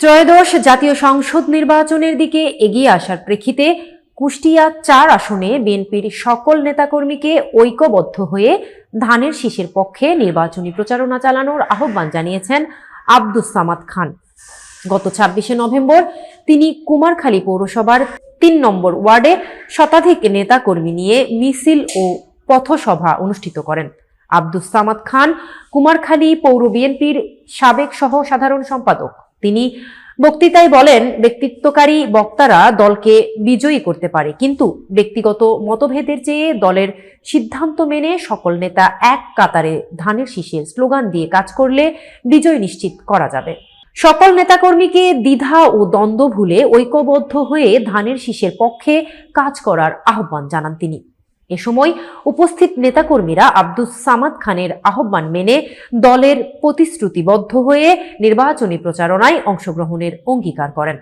ত্রয়োদশ জাতীয় সংসদ নির্বাচনের দিকে এগিয়ে আসার প্রেক্ষিতে কুষ্টিয়া চার আসনে বিএনপির সকল নেতাকর্মীকে ঐক্যবদ্ধ হয়ে ধানের শীষের পক্ষে নির্বাচনী প্রচারণা চালানোর আহ্বান জানিয়েছেন আব্দুস সামাদ খান। গত ছাব্বিশে নভেম্বর তিনি কুমারখালী পৌরসভার তিন নম্বর ওয়ার্ডে শতাধিক নেতাকর্মী নিয়ে মিছিল ও পথসভা অনুষ্ঠিত করেন। আব্দুস সামাদ খান কুমারখালী পৌর বিএনপির সাবেক সহ সাধারণ সম্পাদক। তিনি বক্তৃতায় বলেন, ব্যক্তিত্বকারী বক্তারা দলকে বিজয়ী করতে পারে, কিন্তু ব্যক্তিগত মতভেদের চেয়ে দলের সিদ্ধান্ত মেনে সকল নেতা এক কাতারে ধানের শীষের স্লোগান দিয়ে কাজ করলে বিজয় নিশ্চিত করা যাবে। সকল নেতাকর্মীকে দ্বিধা ও দ্বন্দ্ব ভুলে ঐক্যবদ্ধ হয়ে ধানের শীষের পক্ষে কাজ করার আহ্বান জানান তিনি। এ সময় উপস্থিত নেতাকর্মীরা আব্দুস সামাদ খানের আহ্বান মেনে দলের প্রতিশ্রুতিবদ্ধ হয়ে নির্বাচনী প্রচারণায় অংশগ্রহণের অঙ্গীকার করেন।